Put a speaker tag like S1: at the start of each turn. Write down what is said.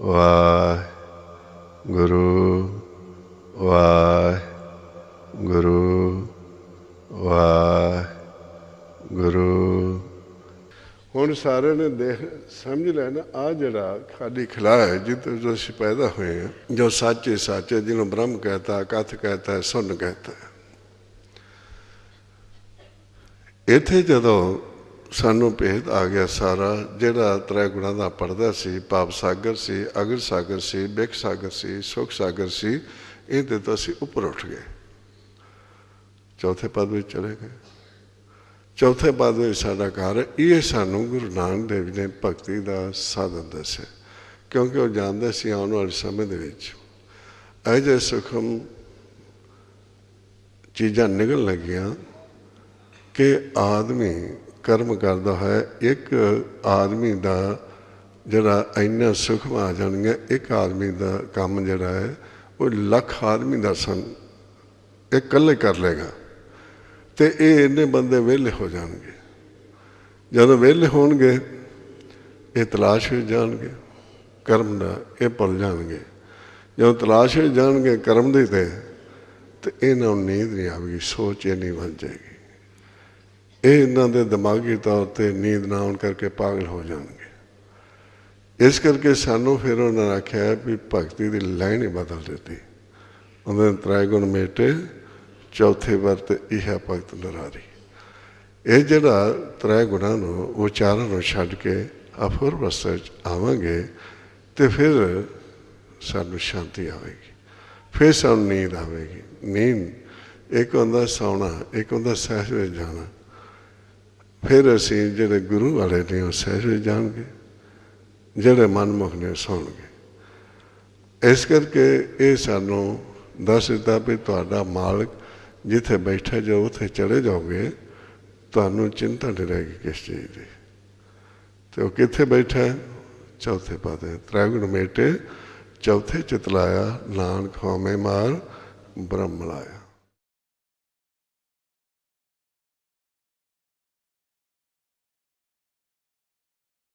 S1: ਵਾਹਿਗੁਰੂ ਵਾਹਿਗੁਰੂ ਵਾਹਿਗੁਰੂ। ਹੁਣ ਸਾਰਿਆਂ ਨੇ ਦੇਖ, ਸਮਝ ਲੈਣਾ ਆ ਜਿਹੜਾ ਖਾਲੀ ਖਿਲਾ ਹੈ, ਜਿੱਥੇ ਜੋ ਅਸੀਂ ਪੈਦਾ ਹੋਏ ਹਾਂ, ਜੋ ਸੱਚ ਹੈ ਸੱਚ ਜਿਹਨੂੰ ਬ੍ਰਹਮ ਕਹਤਾ, ਕਥ ਕਹਤਾ ਸੁਣ ਸੁਨ ਕਹਤਾ। ਇੱਥੇ ਜਦੋਂ ਸਾਨੂੰ ਭੇਦ ਆ ਗਿਆ ਸਾਰਾ, ਜਿਹੜਾ ਤ੍ਰੈ ਗੁਣਾ ਦਾ ਪਰਦਾ ਸੀ ਪਾਪ ਸਾਗਰ ਸੀ, ਅਗਰ ਸਾਗਰ ਸੀ ਬਿਕ ਸਾਗਰ ਸੀ, ਸੁਖ ਸਾਗਰ ਸੀ, ਇਹਦੇ ਤੋਂ ਅਸੀਂ ਉੱਪਰ ਉੱਠ ਗਏ। ਚੌਥੇ ਪਦ ਵਿੱਚ ਚਲੇ ਗਏ। ਚੌਥੇ ਪਦ ਵਿੱਚ ਸਾਡਾ ਘਰ, ਇਹ ਸਾਨੂੰ ਗੁਰੂ ਨਾਨਕ ਦੇਵ ਜੀ ਨੇ ਭਗਤੀ ਦਾ ਸਾਧਨ ਦੱਸਿਆ। ਕਿਉਂਕਿ ਉਹ ਜਾਣਦਾ ਸੀ ਆਉਣ ਵਾਲੇ ਸਮੇਂ ਦੇ ਵਿੱਚ। ਅਜੇ ਸੁਖਮ ਚੀਜ਼ਾਂ ਨਿਕਲਣ ਲੱਗੀਆਂ ਕਿ ਆਦਮੀ ਕਰਮ ਕਰਦਾ ਹੈ, ਇੱਕ ਆਦਮੀ ਦਾ ਜਿਹੜਾ ਇੰਨਾ ਸੁਖਮ ਆ ਜਾਣਗੇ, ਇੱਕ ਆਦਮੀ ਦਾ ਕੰਮ ਜਿਹੜਾ ਹੈ, ਉਹ ਲੱਖ ਆਦਮੀ ਦਾ ਸੰ, ਇਹ ਇਕੱਲੇ ਕਰ ਲੇਗਾ ਤੇ ਇਹ ਇੰਨੇ ਬੰਦੇ ਵਿਹਲੇ ਹੋ ਜਾਣਗੇ। ਜਦੋਂ ਵਿਹਲੇ ਹੋਣਗੇ, ਇਹ ਤਲਾਸ਼ ਵਿੱਚ ਜਾਣਗੇ, ਕਰਮ ਦਾ ਇਹ ਭੁੱਲ ਜਾਣਗੇ। ਜਦੋਂ ਤਲਾਸ਼ ਵਿੱਚ ਜਾਣਗੇ ਕਰਮ ਦੀ ਤੇ ਤੇ ਇਹਨਾਂ ਨੂੰ ਨੀਂਦ ਨਹੀਂ ਆਵੇਗੀ, ਸੋਚ ਇਹ ਨਹੀਂ ਬਣ ਜਾਏਗੀ। ਇਹ ਇਹਨਾਂ ਦੇ ਦਿਮਾਗੀ ਤੌਰ ਤੇ ਨੀਂਦ ਨਾ ਆਉਣ ਕਰਕੇ ਪਾਗਲ ਹੋ ਜਾਣਗੇ। ਇਸ ਕਰਕੇ ਸਾਨੂੰ ਫਿਰ ਉਹਨਾਂ ਨੇ ਆਖਿਆ ਵੀ ਭਗਤੀ ਦੀ ਲਾਈਨ ਹੀ ਬਦਲ ਦਿੱਤੀ। ਉਹਨਾਂ ਨੇ ਤ੍ਰੈਗੁਣ ਮੇਟੇ, ਚੌਥੇ ਵਰਤ ਇਹ ਭਗਤ ਨਰਾਰੀ। ਇਹ ਜਿਹੜਾ ਤ੍ਰੈ ਗੁਣਾਂ ਨੂੰ ਉਚਾਰਨ ਨੂੰ ਛੱਡ ਕੇ ਅਫੁਰ ਅਵਸਥਾ ਆਵਾਂਗੇ, ਤੇ ਫਿਰ ਸਾਨੂੰ ਸ਼ਾਂਤੀ ਆਵੇਗੀ। ਫਿਰ ਸਾਨੂੰ ਨੀਂਦ ਆਵੇਗੀ। ਨੀਂਦ, ਇੱਕ ਹੁੰਦਾ ਸੌਣਾ, ਇੱਕ ਹੁੰਦਾ ਸਹਿਜ ਵਿੱਚ ਜਾਣਾ। ਫਿਰ ਅਸੀਂ ਜਿਹੜੇ ਗੁਰੂ ਵਾਲੇ ਨੇ ਉਹ ਸਹਿਜ ਵਿੱਚ ਜਾਣਗੇ, ਜਿਹੜੇ ਮਨਮੁਖ ਨੇ ਸੁਣਗੇ ਇਸ ਕਰਕੇ ਇਹ ਸਾਨੂੰ ਦੱਸ ਦਿੱਤਾ ਵੀ ਤੁਹਾਡਾ ਮਾਲਕ ਜਿੱਥੇ ਬੈਠਾ ਜੋ ਉੱਥੇ ਚਲੇ ਜਾਓਗੇ, ਤੁਹਾਨੂੰ ਚਿੰਤਾ ਨਹੀਂ ਰਹੇਗੀ ਕਿਸ ਚੀਜ਼ ਦੀ। ਤੇ ਉਹ ਕਿੱਥੇ ਬੈਠਾ? ਹੈ ਚੌਥੇ ਪਾਦੇ ਤ੍ਰੈਗੁਣ ਮੇਟੇ, ਚੌਥੇ ਚਿਤਲਾਇਆ, ਨਾਨਕ ਹਉਮੈ ਮਾਰ, ਬ੍ਰਹਮ ਲਾਇਆ।